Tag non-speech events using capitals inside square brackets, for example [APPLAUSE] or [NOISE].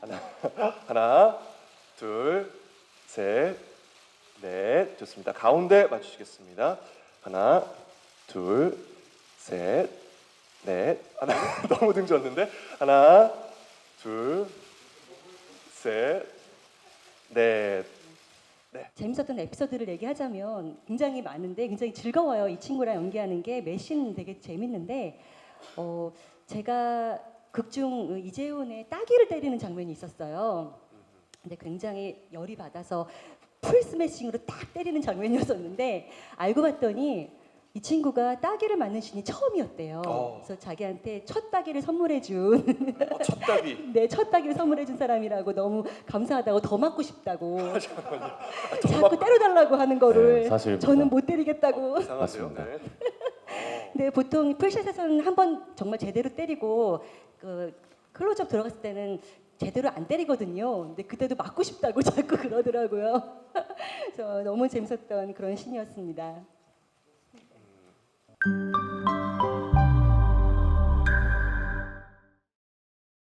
하나, [LAUGHS] 하나, 둘, 셋, 넷. 좋습니다. 가운데 맞추시겠습니다. 하나, 둘, 셋, 넷. 하나, [LAUGHS] 너무 등 졌는데. 하나, 둘, 셋, 넷. 재밌었던 에피소드를 얘기하자면 굉장히 많은데 굉장히 즐거워요. 이 친구랑 연기하는 게 매신 되게 재밌는데 어, 제가 극중 이재훈의 따귀를 때리는 장면이 있었어요. 근데 굉장히 열이 받아서 풀 스매싱으로 딱 때리는 장면이었었는데 알고 봤더니 이 친구가 따귀를 맞는 신이 처음이었대요. 어. 그래서 자기한테 첫 따귀를 선물해 준 어, 첫 답이. [LAUGHS] 네, 첫 따기를 선물해 준 사람이라고 너무 감사하다고 더 맞고 싶다고 [LAUGHS] 더 자꾸 맞고 때려달라고 하는 거를 네, 사실 저는 못 때리겠다고 이상하세요. 맞습니다. 네. 근데 보통 풀샷에서는 한 번 정말 제대로 때리고 그 클로즈업 들어갔을 때는 제대로 안 때리거든요. 근데 그때도 맞고 싶다고 [LAUGHS] 자꾸 그러더라고요. [LAUGHS] 그래서 너무 재밌었던 그런 신이었습니다.